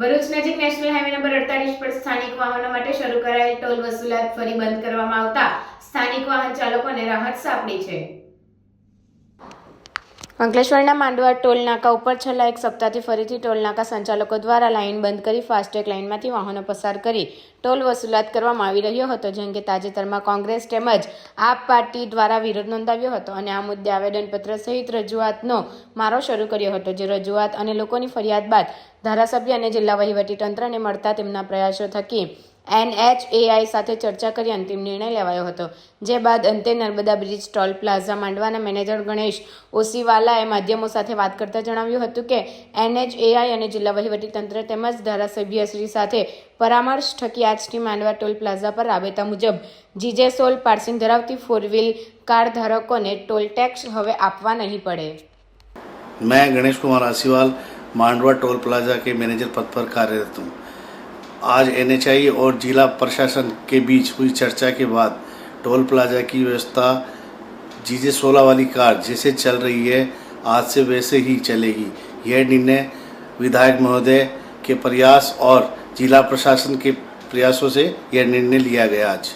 ભરૂચ નજીક national highway number અડતાલીસ પર સ્થાનિક વાહનો માટે શરૂ કરાયેલ ટોલ વસૂલાત ફરી બંધ કરવામાં આવતા સ્થાનિક વાહન ચાલકોને રાહત સાંપડી છે. અંકલેશ્વરના માંડવા ટોલ નાકા ઉપર છેલ્લા એક સપ્તાહથી ફરીથી ટોલ નાકા સંચાલકો દ્વારા લાઇન બંધ કરી ફાસ્ટેગ લાઇનમાંથી વાહનો પસાર કરી ટોલ વસૂલાત કરવામાં આવી રહ્યો હતો, જેમ કે તાજેતરમાં કોંગ્રેસ તેમજ આપ પાર્ટી દ્વારા વિરોધ નોંધાવ્યો હતો અને આ મુદ્દે આવેદનપત્ર સહિત રજૂઆતનો મારો શરૂ કર્યો હતો, જે રજૂઆત અને લોકોની ફરિયાદ બાદ ધારાસભ્ય અને જિલ્લા વહીવટીતંત્રને મળતા તેમના પ્રયાસો થકી એનએચએઆઈ સાથે ચર્ચા કરી અંતિમ નિર્ણય લેવાયો હતો. જે બાદ અંતે નર્મદા બ્રિજ, ટોલ પ્લાઝા, માંડવાના મેનેજર ગણેશ ઓસીવાલાએ માધ્યમો સાથે વાત કરતા જણાવ્યું હતું કે એનએચએઆઈ અને જિલ્લા વહીવટીતંત્ર તેમજ ધારાસભ્યશ્રી સાથે પરામર્શ થકી આજથી માંડવા ટોલ પ્લાઝા પર રાબેતા મુજબ, જીજે સોલ પાર્સિંગ ધરાવતી ફોર વ્હીલ કાર ધારકોને ટોલ ટેક્સ હવે આપવા નહીં પડે. મેં ગણેશ કુમાર આસીવાલ માંડવા ટોલ પ્લાઝા કે મેનેજર પદ પર કાર્યરત હું. आज एनएचआई और जिला प्रशासन के बीच हुई चर्चा के बाद टोल प्लाजा की व्यवस्था जीजे सोलह वाली कार जैसे चल रही है, आज से वैसे ही चलेगी। यह निर्णय विधायक महोदय के प्रयास और जिला प्रशासन के प्रयासों से यह निर्णय लिया गया आज।